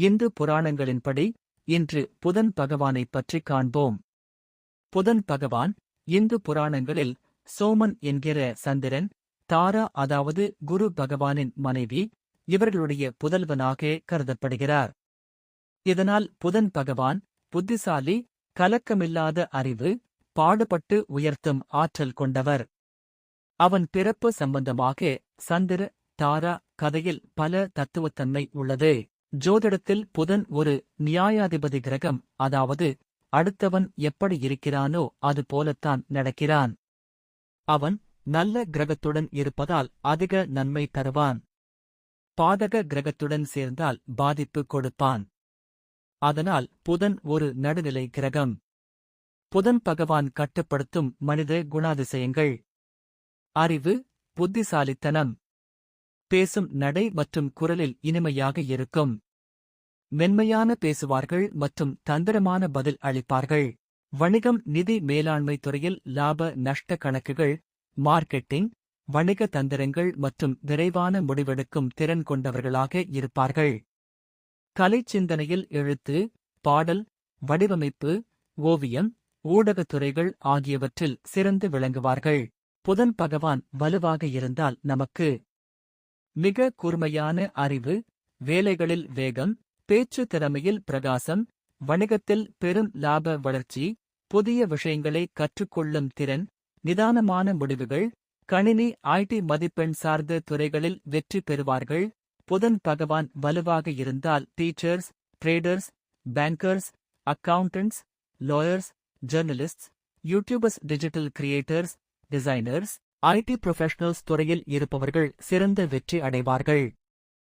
இந்து புராணங்களின்படி இன்று புதன் பகவானைப் பற்றி காண்போம். புதன் பகவான் இந்து புராணங்களில் சோமன் என்கிற சந்திரன் தாரா அதாவது குரு பகவானின் மனைவி இவர்களுடைய புதல்வனாக கருதப்படுகிறார். இதனால் புதன் பகவான் புத்திசாலி கலக்கமில்லாத அறிவு பாடுபட்டு உயர்த்தும் ஆற்றல் கொண்டவர். அவன் பிறப்பு சம்பந்தமாக சந்திர தாரா கதையில் பல தத்துவத்தன்மை உள்ளது. ஜோதிடத்தில் புதன் ஒரு நியாயாதிபதி கிரகம் அதாவது அடுத்தவன் எப்படி இருக்கிறானோ அது போலத்தான் நடக்கிறான். அவன் நல்ல கிரகத்துடன் இருப்பதால் அதிக நன்மை தருவான். பாதக கிரகத்துடன் சேர்ந்தால் பாதிப்பு கொடுப்பான். அதனால் புதன் ஒரு நடுநிலை கிரகம். புதன் பகவான் கட்டுப்படுத்தும் மனித குணாதிசயங்கள். அறிவு புத்திசாலித்தனம். பேசும் நடை மற்றும் குரலில் இனிமையாக இருக்கும். மென்மையான பேசுவார்கள் மற்றும் தந்திரமான பதில் அளிப்பார்கள். வணிகம் நிதி மேலாண்மை துறையில் லாப நஷ்ட கணக்குகள் மார்க்கெட்டிங் வணிக தந்திரங்கள் மற்றும் விரைவான முடிவெடுக்கும் திறன் கொண்டவர்களாக இருப்பார்கள். கலைச் சிந்தனையில் எழுத்து பாடல் வடிவமைப்பு ஓவியம் ஊடகத் துறைகள் ஆகியவற்றில் சிறந்து விளங்குவார்கள். புதன் பகவான் வலுவாக இருந்தால் நமக்கு மிக கூர்மையான அறிவு வேலைகளில் வேகம் பேச்சு திறமையில் பிரகாசம் வணிகத்தில் பெரும் லாப வளர்ச்சி புதிய விஷயங்களை கற்றுக்கொள்ளும் திறன் நிதானமான முடிவுகள் கணினி ஐடி மதிப்பெண் சார்ந்த துறைகளில் வெற்றி பெறுவார்கள். புதன் பகவான் வலுவாக இருந்தால் teachers traders bankers accountants lawyers journalists YouTubers digital creators designers IT professionals துறையில் இருப்பவர்கள் சிறந்த வெற்றி அடைவார்கள்.